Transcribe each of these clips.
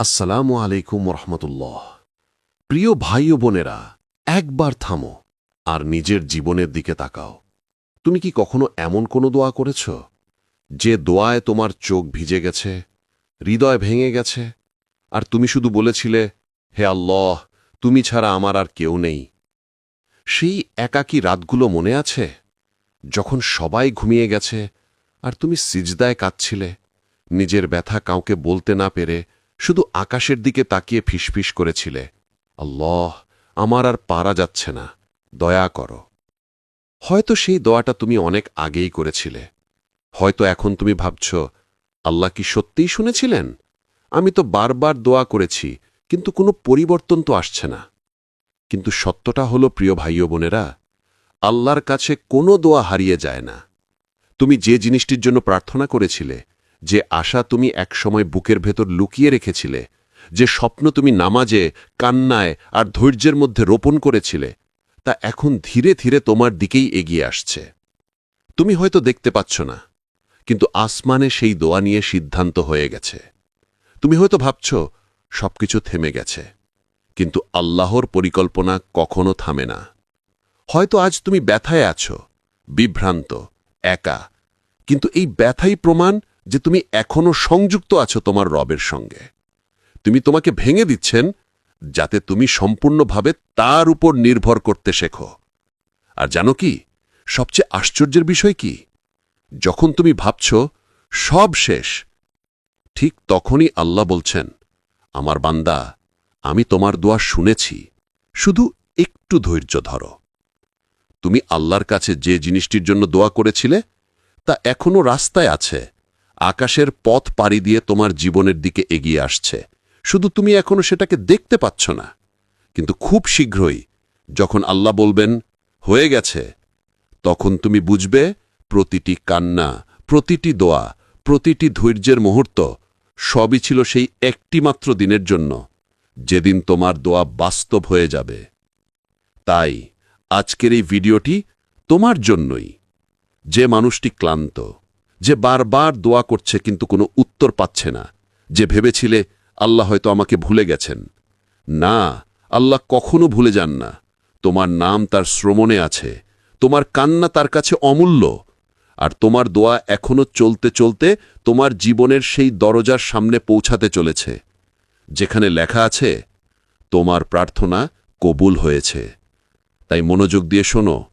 আসসালামু আলাইকুম রহমতুল্লাহ প্রিয় ভাই ও বোনেরা, একবার থামো আর নিজের জীবনের দিকে তাকাও। তুমি কি কখনো এমন কোনো দোয়া করেছ? যে দোয়ায় তোমার চোখ ভিজে গেছে, হৃদয় ভেঙে গেছে, আর তুমি শুধু বলেছিলে, হে আল্লাহ, তুমি ছাড়া আমার আর কেউ নেই সেই একাকী রাতগুলো মনে আছে? যখন সবাই ঘুমিয়ে গেছে, আর তুমি সিজদায় কাঁদছিলে, নিজের ব্যথা কাউকে বলতে না পেরে শুধু আকাশের দিকে তাকিয়ে ফিসফিস করেছিলে। আল্লাহ, আমার আর পারা যাচ্ছে না। দয়া করো। হয়তো সেই দোয়াটা তুমি অনেক আগেই করেছিলে। হয়তো এখন তুমি ভাবছ, আল্লাহ কি সত্যিই শুনেছিলেন? আমি তো বারবার দোয়া করেছি, কিন্তু কোনো পরিবর্তন তো আসছে না। কিন্তু সত্যটা হলো, প্রিয় ভাই বোনেরা, আল্লাহর কাছে কোনো দোয়া হারিয়ে যায় না। তুমি যে জিনিসটির জন্য প্রার্থনা করেছিলে যে আশা তুমি একসময় বুকের ভেতর লুকিয়ে রেখেছিলে, যে স্বপ্ন তুমি নামাজে, কান্নায় আর ধৈর্যের মধ্যে রোপণ করেছিলে, তা এখন ধীরে ধীরে তোমার দিকেই এগিয়ে আসছে। তুমি হয়তো দেখতে পাচ্ছ না, কিন্তু আসমানে সেই দোয়া নিয়ে সিদ্ধান্ত হয়ে গেছে। তুমি হয়তো ভাবছ, সবকিছু থেমে গেছে, কিন্তু আল্লাহর পরিকল্পনা কখনো থামে না। হয়তো আজ তুমি ব্যথায় আছো, বিভ্রান্ত, একা, কিন্তু এই ব্যথাই প্রমাণ যে তুমি এখনও সংযুক্ত আছো তোমার রবের সঙ্গে। তুমি তোমাকে ভেঙে দিচ্ছেন যাতে তুমি সম্পূর্ণভাবে তার উপর নির্ভর করতে শেখো। আর জানো কি, সবচেয়ে আশ্চর্যের বিষয় কি? যখন তুমি ভাবছ সব শেষ, ঠিক তখনই আল্লাহ বলছেন, আমার বান্দা, আমি তোমার দোয়া শুনেছি, শুধু একটু ধৈর্য ধরো। তুমি আল্লাহর কাছে যে জিনিসটির জন্য দোয়া করেছিলে, তা এখনও রাস্তায় আছে আকাশের পথ পাড়ি দিয়ে তোমার জীবনের দিকে এগিয়ে আসছে। শুধু তুমি এখনও সেটাকে দেখতে পাচ্ছ না। কিন্তু খুব শীঘ্রই যখন আল্লাহ বলবেন, হয়ে গেছে, তখন তুমি বুঝবে প্রতিটি কান্না, প্রতিটি দোয়া, প্রতিটি ধৈর্যের মুহূর্ত সবই ছিল সেই একটিমাত্র দিনের জন্য। যেদিন তোমার দোয়া বাস্তব হয়ে যাবে। তাই আজকের এই ভিডিওটি তোমার জন্যই। যে মানুষটি ক্লান্ত যে বারবার দোয়া করছে কিন্তু কোনো উত্তর পাচ্ছে না। যে ভেবেছিলে, আল্লাহ হয়তো আমাকে ভুলে গেছেন। না, আল্লাহ কখনো ভুলে যান না। তোমার নাম তার শ্রমণে আছে। তোমার কান্না তার কাছে অমূল্য। আর তোমার দোয়া এখনও চলতে চলতে তোমার জীবনের সেই দরজার সামনে পৌঁছাতে চলেছে। যেখানে লেখা আছে, তোমার প্রার্থনা কবুল হয়েছে। তাই মনোযোগ দিয়ে শোনো।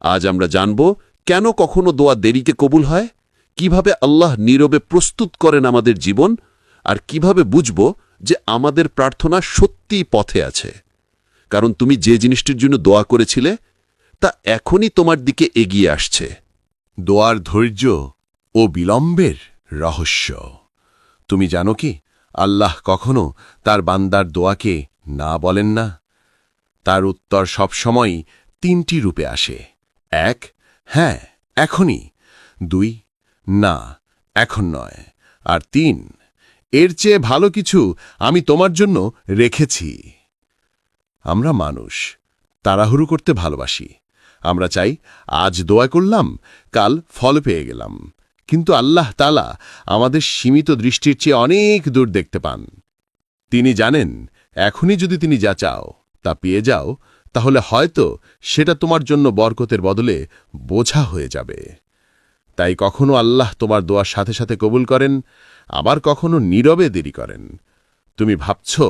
আজ আমরা জানব, কেন কখনো দোয়া দেরিকে কবুল হয়? কীভাবে আল্লাহ নীরবে প্রস্তুত করেন আমাদের জীবন আর কীভাবে বুঝব যে আমাদের প্রার্থনা সত্যিই পথে আছে? কারণ তুমি যে জিনিসটির জন্য দোয়া করেছিলে, তা এখনই তোমার দিকে এগিয়ে আসছে। দোয়ার ধৈর্য ও বিলম্বের রহস্য। তুমি জানো কি, আল্লাহ কখনো তার বান্দার দোয়াকে না বলেন না। তার উত্তর সবসময়ই তিনটি রূপে আসে। এক হ্যাঁ এখনই। দুই না, এখন নয়। আর তিন, এর চেয়ে ভালো কিছু আমি তোমার জন্য রেখেছি। আমরা মানুষ, তাড়াহুড়ো করতে ভালোবাসি। আমরা চাই, আজ দোয়া করলাম, কাল ফল পেয়ে গেলাম। কিন্তু আল্লাহ তালা আমাদের সীমিত দৃষ্টির চেয়ে অনেক দূর দেখতে পান। তিনি জানেন, এখনই যদি তিনি যা চাও, তা পেয়ে যাও, তাহলে হয়তো সেটা তোমার জন্য বরকতের বদলে বোঝা হয়ে যাবে। তাই কখনো আল্লাহ তোমার দোয়ার সাথে সাথে কবুল করেন, আবার কখনো নীরবে দেরি করেন। তুমি ভাবছ,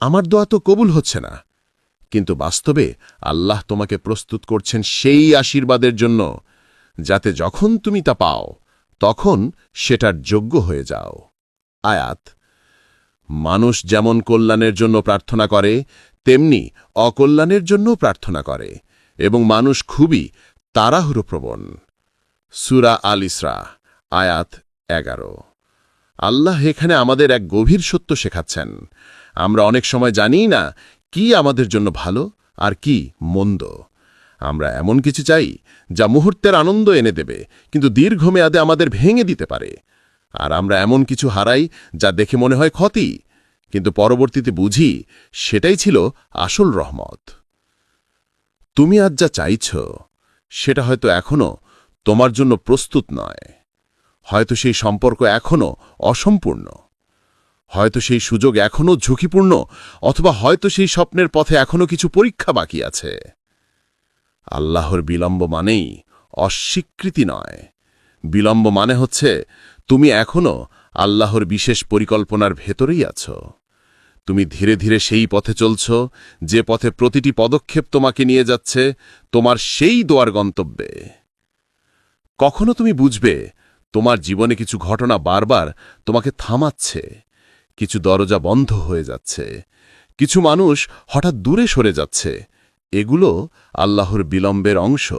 আমার দোয়া তো কবুল হচ্ছে না। কিন্তু বাস্তবে আল্লাহ তোমাকে প্রস্তুত করছেন সেই আশীর্বাদের জন্য, যাতে যখন তুমি তা পাও, তখন সেটার যোগ্য হয়ে যাও। আয়াত, মানুষ যেমন কল্যাণের জন্য প্রার্থনা করে, তেমনি অকল্যাণের জন্য প্রার্থনা করে, এবং মানুষ খুবই তাড়াহুড়োপ্রবণ সুরা আল ইসরা, আয়াত এগারো। আল্লাহ এখানে আমাদের এক গভীর সত্য শেখাচ্ছেন। আমরা অনেক সময় জানি না কি আমাদের জন্য ভালো আর কি মন্দ। আমরা এমন কিছু চাই যা মুহূর্তের আনন্দ এনে দেবে, কিন্তু দীর্ঘমেয়াদে আমাদের ভেঙে দিতে পারে। আর আমরা এমন কিছু হারাই যা দেখে মনে হয় ক্ষতি, কিন্তু পরবর্তীতে বুঝি সেটাই ছিল আসল রহমত। তুমি আজ যা চাইছ, সেটা হয়তো এখনও তোমার জন্য প্রস্তুত নয়। হয়তো সেই সম্পর্ক এখনও অসম্পূর্ণ। হয়তো সেই সুযোগ এখনও ঝুঁকিপূর্ণ, অথবা হয়তো সেই স্বপ্নের পথে এখনও কিছু পরীক্ষা বাকি আছে। আল্লাহর বিলম্ব মানেই অস্বীকৃতি নয়। বিলম্ব মানে হচ্ছে, তুমি এখনও আল্লাহর বিশেষ পরিকল্পনার ভেতরেই আছো। তুমি ধীরে ধীরে সেই পথে চলছ, যে পথে প্রতিটি পদক্ষেপ তোমাকে নিয়ে যাচ্ছে, তোমার সেই দোয়ার গন্তব্যে। কখনো তুমি বুঝবে, তোমার জীবনে কিছু ঘটনা বারবার তোমাকে থামাচ্ছে, কিছু দরজা বন্ধ হয়ে যাচ্ছে, কিছু মানুষ হঠাৎ দূরে সরে যাচ্ছে, এগুলো আল্লাহর বিলম্বের অংশ।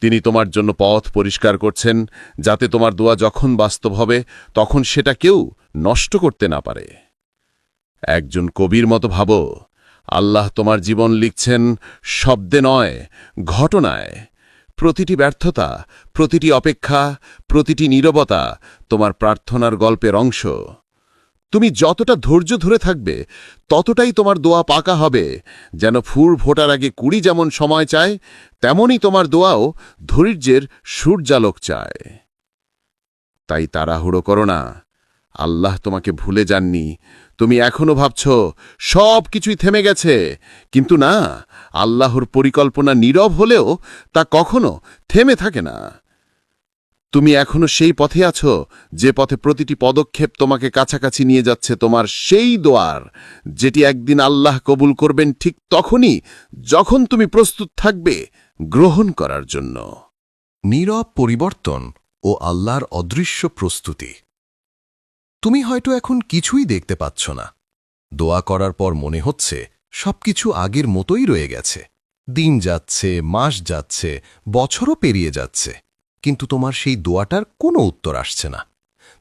তিনি তোমার জন্য পথ পরিষ্কার করছেন, যাতে তোমার দোয়া যখন বাস্তব হবে, তখন সেটা কেউ নষ্ট করতে না পারে। একজন কবির মতো ভাবো, আল্লাহ তোমার জীবন লিখছেন, শব্দে নয়, ঘটনায়। প্রতিটি ব্যর্থতা, প্রতিটি অপেক্ষা, প্রতিটি নীরবতা তোমার প্রার্থনার গল্পের অংশ। তুমি যতটা ধৈর্য ধরে থাকবে, ততটাই তোমার দোয়া পাকা হবে। যেন ফুল ফোটার আগে কুড়ি যেমন সময় চায়, তেমনই তোমার দোয়াও ধৈর্যের সূর্যালোক চায়। তাই তাড়াহুড়ো করো না। আল্লাহ তোমাকে ভুলে যাননি। তুমি এখনও ভাবছ সব কিছুই থেমে গেছে। কিন্তু না, আল্লাহর পরিকল্পনা নীরব হলেও তা কখনো থেমে থাকে না। তুমি এখনও সেই পথে আছো, যে পথে প্রতিটি পদক্ষেপ তোমাকে কাছাকাছি নিয়ে যাচ্ছে তোমার সেই দোয়ার, যেটি একদিন আল্লাহ কবুল করবেন ঠিক তখনই, যখন তুমি প্রস্তুত থাকবে গ্রহণ করার জন্য। নীরব পরিবর্তন ও আল্লাহর অদৃশ্য প্রস্তুতি। তুমি হয়তো এখন কিছুই দেখতে পাচ্ছ না। দোয়া করার পর মনে হচ্ছে সবকিছু আগের মতোই রয়ে গেছে। দিন যাচ্ছে, মাস যাচ্ছে, বছরও পেরিয়ে যাচ্ছে। কিন্তু তোমার সেই দোয়াটার কোনো উত্তর আসছে না।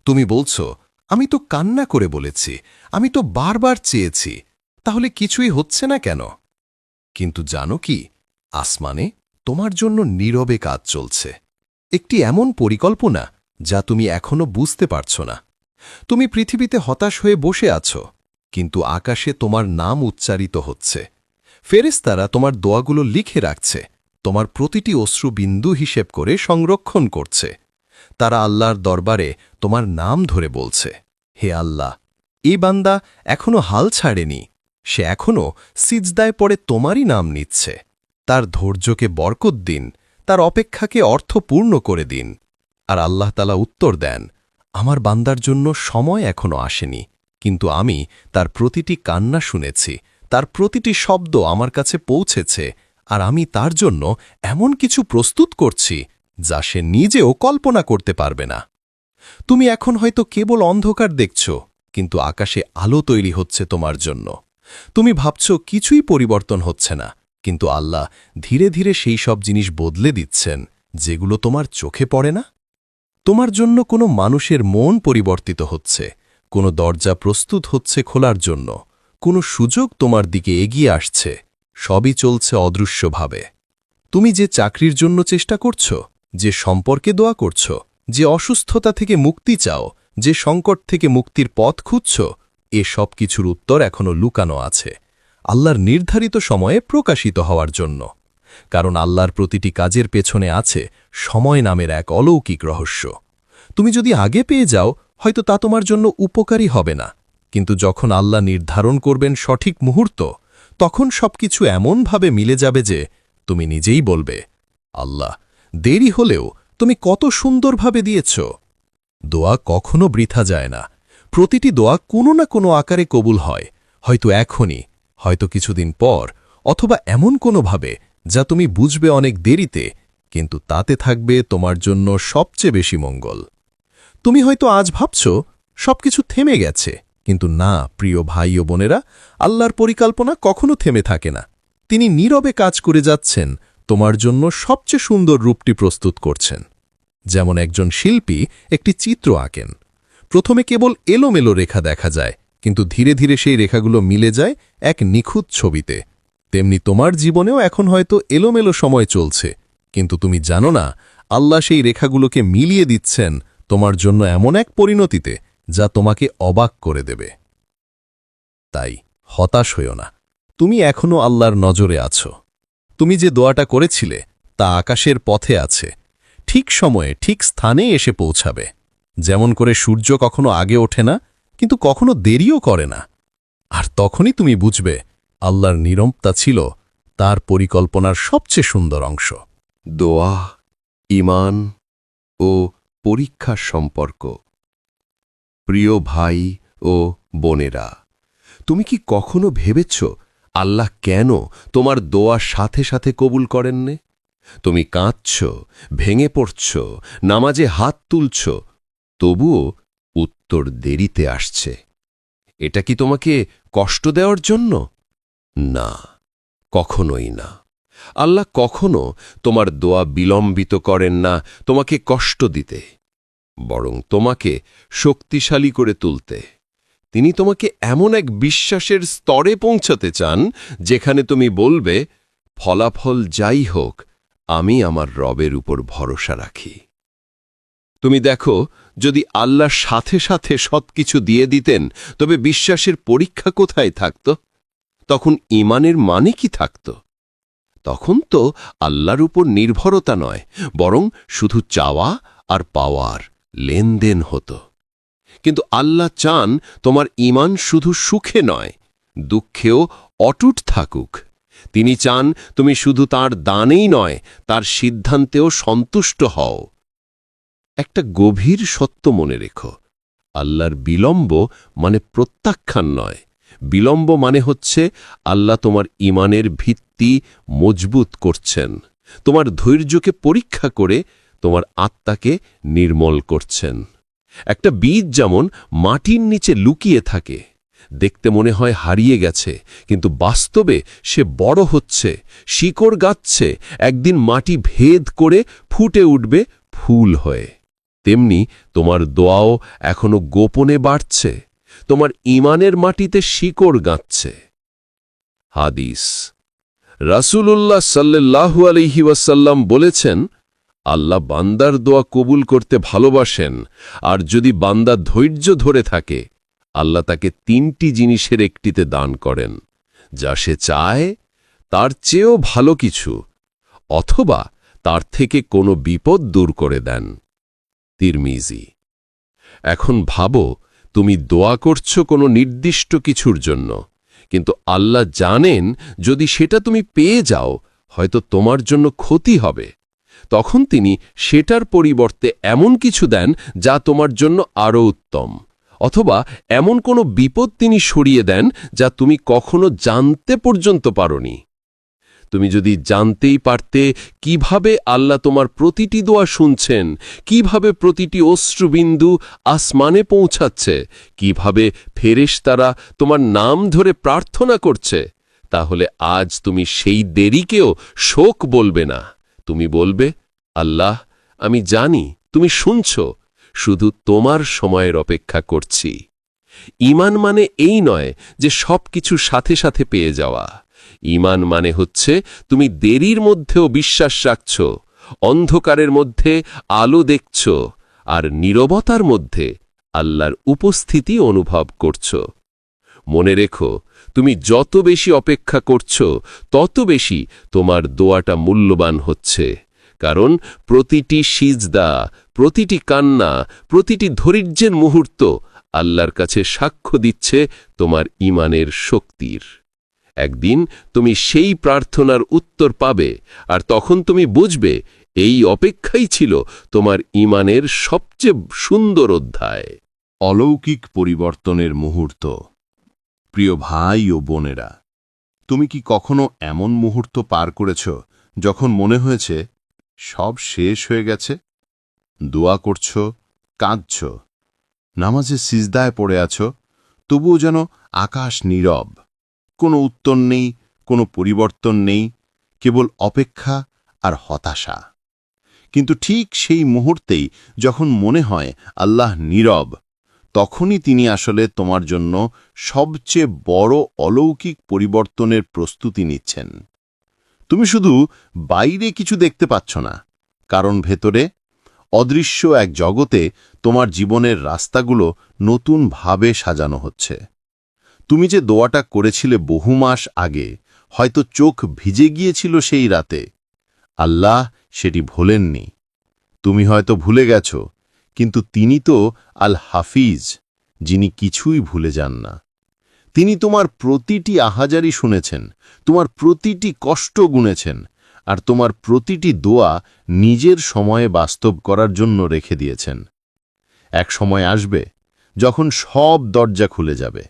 তুমি বলছো, আমি তো কান্না করে বলেছি, আমি তো বারবার চেয়েছি, তাহলে কিছুই হচ্ছে না কেন? কিন্তু জানো কি, আসমানে তোমার জন্য নীরবে কাজ চলছে। একটি এমন পরিকল্পনা যা তুমি এখনও বুঝতে পারছ না। তুমি পৃথিবীতে হতাশ হয়ে বসে আছো, কিন্তু আকাশে তোমার নাম উচ্চারিত হচ্ছে। ফেরেস্তারা তোমার দোয়াগুলো লিখে রাখছে, তোমার প্রতিটি অশ্রু বিন্দু হিসেব করে সংরক্ষণ করছে। তারা আল্লাহর দরবারে তোমার নাম ধরে বলছে, হে আল্লাহ এই বান্দা এখনও হাল ছাড়েনি, সে এখনও সিজদায় পড়ে তোমারই নাম নিচ্ছে। তার ধৈর্যকে বরকত দিন, তার অপেক্ষাকে অর্থপূর্ণ করে দিন। আর আল্লাহ তালা উত্তর দেন আমার বান্দার জন্য সময় এখনও আসেনি, কিন্তু আমি তার প্রতিটি কান্না শুনেছি, তার প্রতিটি শব্দ আমার কাছে পৌঁছেছে, আর আমি তার জন্য এমন কিছু প্রস্তুত করছি, যা সে নিজেও কল্পনা করতে পারবে না। তুমি এখন হয়তো কেবল অন্ধকার দেখছ, কিন্তু আকাশে আলো তৈরি হচ্ছে তোমার জন্য। তুমি ভাবছ কিছুই পরিবর্তন হচ্ছে না, কিন্তু আল্লাহ ধীরে ধীরে সেই সব জিনিস বদলে দিচ্ছেন, যেগুলো তোমার চোখে পড়ে না? তোমার জন্য কোনো মানুষের মন পরিবর্তিত হচ্ছে, কোনো দরজা প্রস্তুত হচ্ছে খোলার জন্য, কোনো সুযোগ তোমার দিকে এগিয়ে আসছে, সবই চলছে অদৃশ্যভাবে। তুমি যে চাকরির জন্য চেষ্টা করছ, যে সম্পর্কে দোয়া করছ, যে অসুস্থতা থেকে মুক্তি চাও, যে সংকট থেকে মুক্তির পথ খুঁজছ, এ সব কিছুর উত্তর এখনও লুকানো আছে, আল্লাহর নির্ধারিত সময়ে প্রকাশিত হওয়ার জন্য। কারণ আল্লাহর প্রতিটি কাজের পেছনে আছে সময় নামের এক অলৌকিক রহস্য। তুমি যদি আগে পেয়ে যাও, হয়তো তা তোমার জন্য উপকারী হবে না। কিন্তু যখন আল্লাহ নির্ধারণ করবেন সঠিক মুহূর্ত, তখন সবকিছু এমনভাবে মিলে যাবে যে তুমি নিজেই বলবে, আল্লাহ, দেরি হলেও তুমি কত সুন্দরভাবে দিয়েছ। দোয়া কখনো বৃথা যায় না। প্রতিটি দোয়া কোনো না কোনো আকারে কবুল হয়। হয়তো এখনই, হয়তো কিছুদিন পর, অথবা এমন কোনোভাবে যা তুমি বুঝবে অনেক দেরিতে, কিন্তু তাতে থাকবে তোমার জন্য সবচেয়ে বেশি মঙ্গল। তুমি হয়তো আজ ভাবছ, সবকিছু থেমে গেছে, কিন্তু না, প্রিয় ভাই ও বোনেরা, আল্লাহর পরিকল্পনা কখনো থেমে থাকে না। তিনি নীরবে কাজ করে যাচ্ছেন, তোমার জন্য সবচেয়ে সুন্দর রূপটি প্রস্তুত করছেন। যেমন একজন শিল্পী একটি চিত্র আঁকেন। প্রথমে কেবল এলোমেলো রেখা দেখা যায়, কিন্তু ধীরে ধীরে সেই রেখাগুলো মিলে যায় এক নিখুঁত ছবিতে। তেমনি তোমার জীবনেও এখন হয়তো এলোমেলো সময় চলছে। কিন্তু তুমি জানো না, আল্লাহ সেই রেখাগুলোকে মিলিয়ে দিচ্ছেন তোমার জন্য এমন এক পরিণতিতে যা তোমাকে অবাক করে দেবে। তাই হতাশ হইও না। তুমি এখনও আল্লাহর নজরে আছো। তুমি যে দোয়াটা করেছিলে তা আকাশের পথে আছে। ঠিক সময়ে, ঠিক স্থানে এসে পৌঁছাবে। যেমন করে সূর্য কখনো আগে ওঠে না, কিন্তু কখনো দেরিও করে না। আর তখনই তুমি বুঝবে আল্লাহর নিরমতা ছিল তার পরিকল্পনার সবচেয়ে সুন্দর অংশ। দোয়া ইমান ও পরীক্ষার সম্পর্ক। প্রিয় ভাই ও বোনেরা, তুমি কি কখনো ভেবেছ আল্লাহ কেন তোমার দোয়া সাথে সাথে কবুল করেননে? তুমি কাঁদছ, ভেঙে পড়ছ, নামাজে হাত তুলছ, তবুও উত্তর দেরিতে আসছে। এটা কি তোমাকে কষ্ট দেওয়ার জন্য? না, কখনোই না। আল্লাহ কখনো তোমার দোয়া বিলম্বিত করেন না, তোমাকে কষ্ট দিতে, বরং তোমাকে শক্তিশালী করে তুলতে। তিনি তোমাকে এমন এক বিশ্বাসের স্তরে পৌঁছাতে চান, যেখানে তুমি বলবে, ফলাফল যাই হোক, আমি আমার রবের উপর ভরসা রাখি। তুমি দেখো, যদি আল্লাহ সাথে সাথে সবকিছু দিয়ে দিতেন, তবে বিশ্বাসের পরীক্ষা কোথায় থাকত? তখন ইমানের মানে কি থাকত? তখন তো আল্লাহর উপর নির্ভরতা নয়, বরং শুধু চাওয়া আর পাওয়ার লেনদেন হতো। কিন্তু আল্লাহ চান তোমার ইমান শুধু সুখে নয়, দুঃখেও অটুট থাকুক। তিনি চান তুমি শুধু তার দানেই নয়, তার সিদ্ধান্তেও সন্তুষ্ট হও। একটা গভীর সত্য মনে রেখো, আল্লাহর বিলম্ব মানে প্রত্যাখ্যান নয় বিলম্ব মানে হচ্ছে আল্লাহ তোমার ইমানের ভিত্তি মজবুত করছেন। তোমার ধৈর্যকে পরীক্ষা করে তোমার আত্মাকে নির্মল করছেন। একটা বীজ যেমন মাটির নিচে লুকিয়ে থাকে, দেখতে মনে হয় হারিয়ে গেছে, কিন্তু বাস্তবে সে বড় হচ্ছে, শিকড় গাচ্ছে, একদিন মাটি ভেদ করে ফুটে উঠবে ফুল হয়ে। তেমনি তোমার দোয়াও এখনও গোপনে বাড়ছে। তোমার ইমানের মাটিতে শিকড় গাঁচ্ছে হাদিস। রাসূলুল্লাহ সাল্লাল্লাহু আলাইহি ওয়াসাল্লাম বলেছেন, আল্লাহ বান্দার দোয়া কবুল করতে ভালোবাসেন, আর যদি বান্দা ধৈর্য ধরে থাকে, আল্লাহ তাকে তিনটি জিনিসের একটিতে দান করেন, যা সে চায় তার চেয়েও ভালো কিছু, অথবা তার থেকে কোনো বিপদ দূর করে দেন। তিরমিজি। এখন ভাবো তুমি দোয়া করছ কোনো নির্দিষ্ট কিছুর জন্য। কিন্তু আল্লাহ জানেন, যদি সেটা তুমি পেয়ে যাও, হয়তো তোমার জন্য ক্ষতি হবে। তখন তিনি সেটার পরিবর্তে এমন কিছু দেন যা তোমার জন্য আরও উত্তম। অথবা এমন কোনো বিপদ তিনি সরিয়ে দেন যা তুমি কখনো জানতে পর্যন্ত পারনি। তুমি যদি জানতেই পারতে কীভাবে আল্লাহ তোমার প্রতিটি দোয়া শুনছেন, কীভাবে প্রতিটি অশ্রুবিন্দু আসমানে পৌঁছাচ্ছে, কীভাবে ফেরেশতারা তোমার নাম ধরে প্রার্থনা করছে, তাহলে আজ তুমি সেই দেরিকেও শোক বলবে না। তুমি বলবে, আল্লাহ, আমি জানি, তুমি শুনছ, শুধু তোমার সময়ের অপেক্ষা করছি। ইমান মানে এই নয় যে সব কিছু সাথে সাথে পেয়ে যাওয়া। ইমান মানে হচ্ছে তুমি দেরির মধ্যেও বিশ্বাস রাখছ, অন্ধকারের মধ্যে আলো দেখছ আর নীরবতার মধ্যে আল্লাহর উপস্থিতি অনুভব করছ। মনে রেখো, তুমি যত বেশি অপেক্ষা করছ, তত বেশি তোমার দোয়াটা মূল্যবান হচ্ছে। কারণ প্রতিটি সিজদা, প্রতিটি কান্না, প্রতিটি ধৈর্যের মুহূর্ত আল্লাহর কাছে সাক্ষ্য দিচ্ছে তোমার ইমানের শক্তির। একদিন তুমি সেই প্রার্থনার উত্তর পাবে, আর তখন তুমি বুঝবে এই অপেক্ষাই ছিল তোমার ইমানের সবচেয়ে সুন্দর অধ্যায়। অলৌকিক পরিবর্তনের মুহূর্ত। প্রিয় ভাই ও বোনেরা, তুমি কি কখনো এমন মুহূর্ত পার করেছ যখন মনে হয়েছে সব শেষ হয়ে গেছে? দোয়া করছ, কাঁদছ, নামাজে সিজদায় পড়ে আছো, তবুও যেন আকাশ নীরব। কোনো উত্তর নেই, কোনো পরিবর্তন নেই, কেবল অপেক্ষা আর হতাশা। কিন্তু ঠিক সেই মুহূর্তেই যখন মনে হয় আল্লাহ নীরব, তখনই তিনি আসলে তোমার জন্য সবচেয়ে বড় অলৌকিক পরিবর্তনের প্রস্তুতি নিচ্ছেন। তুমি শুধু বাইরে কিছু দেখতে পাচ্ছ না, কারণ ভেতরে অদৃশ্য এক জগতে তোমার জীবনের রাস্তাগুলো নতুনভাবে সাজানো হচ্ছে। তুমি যে দোয়াটা করেছিলে বহু মাস আগে, হয়তো চোখ ভিজে গিয়েছিল সেই রাতে। আল্লাহ সেটি ভোলেননি। তুমি হয়তো ভুলে গেছ, কিন্তু তিনি তো আল হাফিজ যিনি কিছুই ভুলে যান না। তিনি তোমার প্রতিটি আহাজারি শুনেছেন, তোমার প্রতিটি কষ্ট গুনেছেন, আর তোমার প্রতিটি দোয়া নিজের সময়ে বাস্তব করার জন্য রেখে দিয়েছেন। এক সময় আসবে, যখন সব দরজা খুলে যাবে।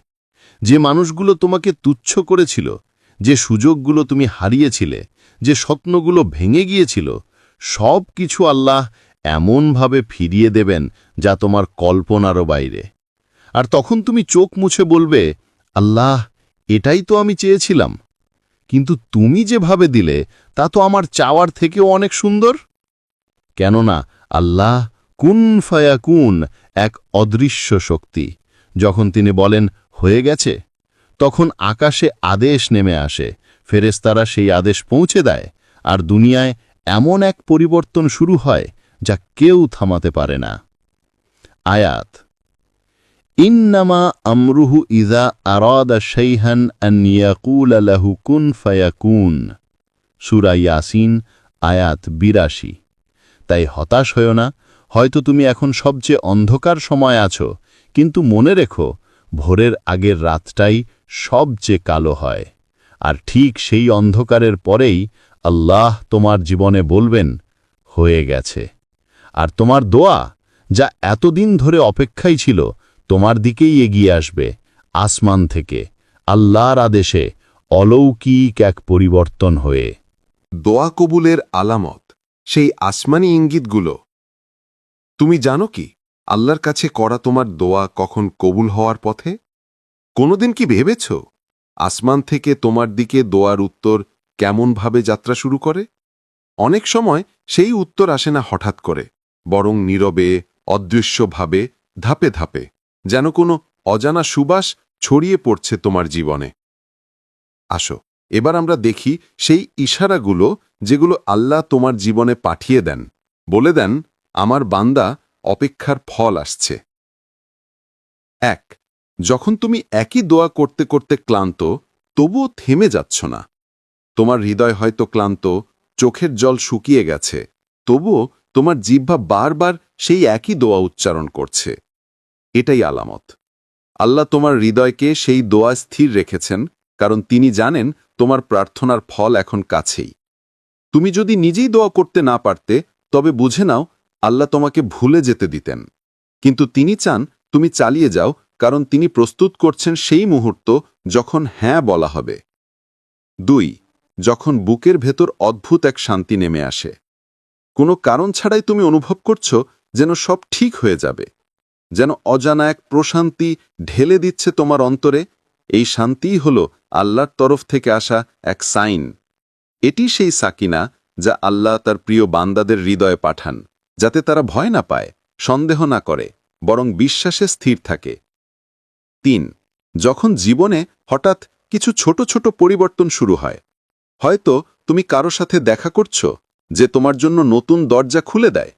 যে মানুষগুলো তোমাকে তুচ্ছ করেছিল, যে সুযোগগুলো তুমি হারিয়েছিলে, যে স্বপ্নগুলো ভেঙে গিয়েছিল, সব কিছু আল্লাহ এমনভাবে ফিরিয়ে দেবেন যা তোমার কল্পনারও বাইরে। আর তখন তুমি চোখ মুছে বলবে, আল্লাহ, এটাই তো আমি চেয়েছিলাম। কিন্তু তুমি যেভাবে দিলে, তা তো আমার চাওয়ার থেকেও অনেক সুন্দর। কেননা আল্লাহ কুন ফায়াকুন এক অদৃশ্য শক্তি। যখন তিনি বলেন হয়ে গেছে? তখন আকাশে আদেশ নেমে আসে। ফেরেস্তারা সেই আদেশ পৌঁছে দেয়। আর দুনিয়ায় এমন এক পরিবর্তন শুরু হয়, যা কেউ থামাতে পারে না। আয়াত, ইন্নামা আমরুহু ইজা আরাদা শৈহান আলাহু কুন ফায়াকুন। সুরা ইয়াসিন, আয়াত বিরাশি। তাই হতাশ হও না। হয়তো তুমি এখন সবচেয়ে অন্ধকার সময় আছো। কিন্তু মনে রেখো ভোরের আগের রাতটাই সবচেয়ে কালো হয়। আর ঠিক সেই অন্ধকারের পরেই আল্লাহ তোমার জীবনে বলবেন, হয়ে গেছে। আর তোমার দোয়া, যা এতদিন ধরে অপেক্ষাই ছিল, তোমার দিকেই এগিয়ে আসবে, আসমান থেকে, আল্লাহর আদেশে, অলৌকিক এক পরিবর্তন হয়ে। দোয়া কবুলের আলামত, সেই আসমানি ইঙ্গিতগুলো। তুমি জানো কি? আল্লাহর কাছে করা তোমার দোয়া কখন কবুল হওয়ার পথে? কোনোদিন কি ভেবেছ? আসমান থেকে তোমার দিকে দোয়ার উত্তর কেমনভাবে যাত্রা শুরু করে? অনেক সময় সেই উত্তর আসে না হঠাৎ করে, বরং নীরবে, অদৃশ্যভাবে, ধাপে ধাপে, যেন কোনো অজানা সুবাস ছড়িয়ে পড়ছে তোমার জীবনে। আসো, এবার আমরা দেখি সেই ইশারাগুলো যেগুলো আল্লাহ তোমার জীবনে পাঠিয়ে দেন। বলে দেন, আমার বান্দা অপেক্ষার ফল আসছে। এক, যখন তুমি একই দোয়া করতে করতে ক্লান্ত, তবুও থেমে যাচ্ছ না। তোমার হৃদয় হয়তো ক্লান্ত, চোখের জল শুকিয়ে গেছে, তবুও তোমার জিহ্বা বারবার সেই একই দোয়া উচ্চারণ করছে। এটাই আলামত। আল্লাহ তোমার হৃদয়কে সেই দোয়া স্থির রেখেছেন, কারণ তিনি জানেন তোমার প্রার্থনার ফল এখন কাছেই। তুমি যদি নিজেই দোয়া করতে না পারতে, তবে বুঝে নাও আল্লাহ তোমাকে ভুলে যেতে দিতেন। কিন্তু তিনি চান তুমি চালিয়ে যাও, কারণ তিনি প্রস্তুত করছেন সেই মুহূর্ত যখন হ্যাঁ বলা হবে। দুই, যখন বুকের ভেতর অদ্ভুত এক শান্তি নেমে আসে। কোনো কারণ ছাড়াই তুমি অনুভব করছ যেন সব ঠিক হয়ে যাবে। যেন অজানা এক প্রশান্তি ঢেলে দিচ্ছে তোমার অন্তরে, এই শান্তিই হল আল্লাহর তরফ থেকে আসা এক সাইন। এটি সেই সাকিনা যা আল্লাহ তার প্রিয় বান্দাদের হৃদয়ে পাঠান। যাতে তারা ভয় না পায়, সন্দেহ না করে, বরং বিশ্বাসে স্থির থাকে। তিন, যখন জীবনে হঠাৎ কিছু ছোট ছোট পরিবর্তন শুরু হয়, হয়তো তুমি কারও সাথে দেখা করছ যে তোমার জন্য নতুন দরজা খুলে দেয়।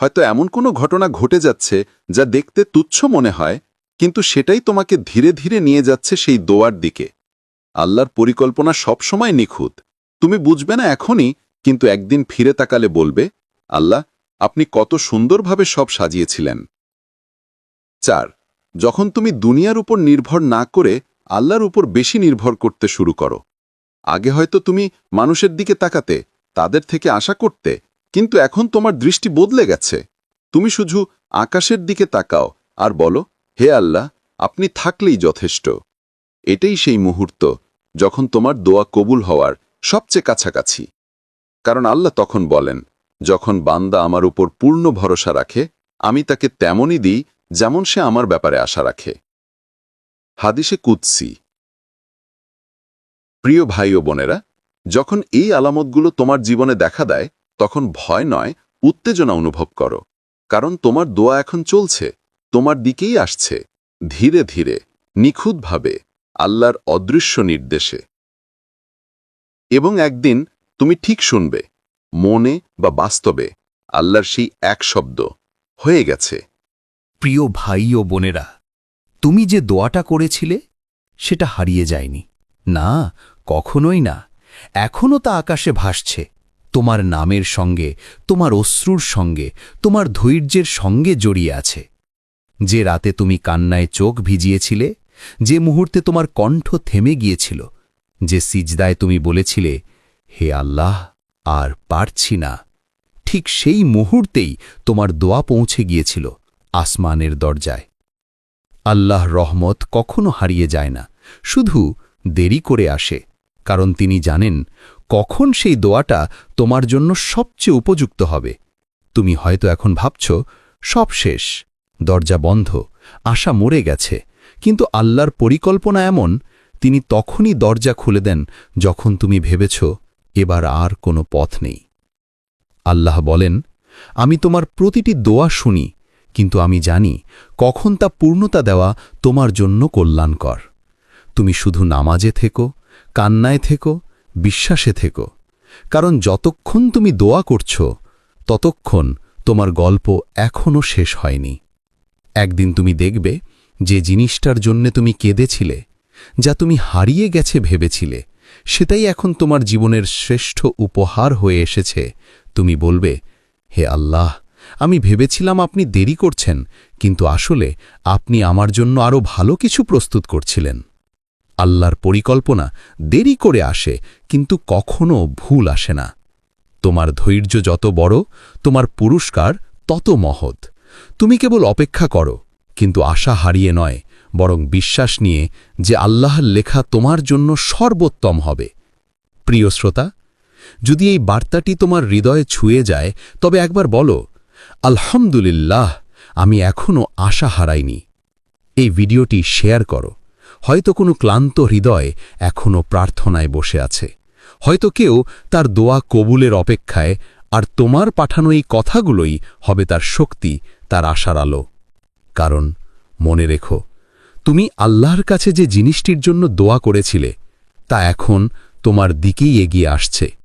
হয়তো এমন কোনো ঘটনা ঘটে যাচ্ছে যা দেখতে তুচ্ছ মনে হয়, কিন্তু সেটাই তোমাকে ধীরে ধীরে নিয়ে যাচ্ছে সেই দোয়ার দিকে। আল্লাহর পরিকল্পনা সবসময় নিখুঁত। তুমি বুঝবে না এখনই, কিন্তু একদিন ফিরে তাকালে বলবে, আল্লাহ আপনি কত সুন্দরভাবে সব সাজিয়েছিলেন। চার, যখন তুমি দুনিয়ার উপর নির্ভর না করে আল্লাহর উপর বেশি নির্ভর করতে শুরু করো। আগে হয়তো তুমি মানুষের দিকে তাকাতে, তাদের থেকে আশা করতে, কিন্তু এখন তোমার দৃষ্টি বদলে গেছে। তুমি শুধু আকাশের দিকে তাকাও আর বলো, হে আল্লাহ, আপনি থাকলেই যথেষ্ট। এটাই সেই মুহূর্ত যখন তোমার দোয়া কবুল হওয়ার সবচেয়ে কাছাকাছি। কারণ আল্লাহ তখন বলেন যখন বান্দা আমার উপর পূর্ণ ভরসা রাখে, আমি তাকে তেমনই দিই যেমন সে আমার ব্যাপারে আশা রাখে। হাদিসে কুৎসি প্রিয় ভাই ও বোনেরা, যখন এই আলামতগুলো তোমার জীবনে দেখা দেয়, তখন ভয় নয়, উত্তেজনা অনুভব করো। কারণ তোমার দোয়া এখন চলছে, তোমার দিকেই আসছে, ধীরে ধীরে, নিখুঁতভাবে, আল্লাহর অদৃশ্য নির্দেশে। এবং একদিন তুমি ঠিক শুনবে মনে বা বাস্তবে আল্লাহর সেই এক শব্দ হয়ে গেছে। প্রিয় ভাই ও বোনেরা, তুমি যে দোয়াটা করেছিলে, সেটা হারিয়ে যায়নি। না, কখনোই না। এখনও তা আকাশে ভাসছে। তোমার নামের সঙ্গে, তোমার অশ্রুর সঙ্গে, তোমার ধৈর্যের সঙ্গে জড়িয়ে আছে। যে রাতে তুমি কান্নায় চোখ ভিজিয়েছিলে, যে মুহূর্তে তোমার কণ্ঠ থেমে গিয়েছিল, যে সিজদায় তুমি বলেছিলে, হে আল্লাহ আর পারছি না। ঠিক সেই মুহূর্তেই তোমার দোয়া পৌঁছে গিয়েছিল আসমানের দরজায়। আল্লাহ রহমত কখনো হারিয়ে যায় না, শুধু দেরি করে আসে, কারণ তিনি জানেন কখন সেই দোয়াটা তোমার জন্য সবচেয়ে উপযুক্ত হবে। তুমি হয়তো এখন ভাবছ, সব শেষ, দরজা বন্ধ, আশা মরে গেছে, কিন্তু আল্লাহর পরিকল্পনা এমন, তিনি তখনই দরজা খুলে দেন যখন তুমি ভেবেছ এবার আর কোনো পথ নেই। আল্লাহ বলেন, আমি তোমার প্রতিটি দোয়া শুনি, কিন্তু আমি জানি কখন তা পূর্ণতা দেওয়া তোমার জন্য কল্যাণকর। তুমি শুধু নামাজে থেকো, কান্নায় থেকো, বিশ্বাসে থেকো, কারণ যতক্ষণ তুমি দোয়া করছ, ততক্ষণ তোমার গল্প এখনও শেষ হয়নি। একদিন তুমি দেখবে যে জিনিসটার জন্যে তুমি কেঁদেছিলে, যা তুমি হারিয়ে গেছে ভেবেছিলে সেটাই এখন তোমার জীবনের শ্রেষ্ঠ উপহার হয়ে এসেছে। তুমি বলবে, হে আল্লাহ, আমি ভেবেছিলাম আপনি দেরি করছেন, কিন্তু আসলে আপনি আমার জন্য আরও ভালো কিছু প্রস্তুত করছিলেন। আল্লাহর পরিকল্পনা দেরি করে আসে, কিন্তু কখনো ভুল আসে না। তোমার ধৈর্য যত বড়, তোমার পুরস্কার তত মহৎ। তুমি কেবল অপেক্ষা করো, কিন্তু আশা হারিয়ে নয় বরং বিশ্বাস নিয়ে যে আল্লাহর লেখা তোমার জন্য সর্বোত্তম হবে। প্রিয় শ্রোতা, যদি এই বার্তাটি তোমার হৃদয়ে ছুঁয়ে যায়, তবে একবার বলো, আলহামদুলিল্লাহ, আমি এখনও আশা হারাইনি। এই ভিডিওটি শেয়ার করো। হয়তো কোনো ক্লান্ত হৃদয় এখনও প্রার্থনায় বসে আছে। হয়তো কেউ তার দোয়া কবুলের অপেক্ষায়, আর তোমার পাঠানো এই কথাগুলোই হবে তার শক্তি, তার আশার আলো। কারণ, মনে রেখো তুমি আল্লাহর কাছে যে জিনিসটির জন্য দোয়া করেছিলে তা এখন তোমার দিকেই এগিয়ে আসছে।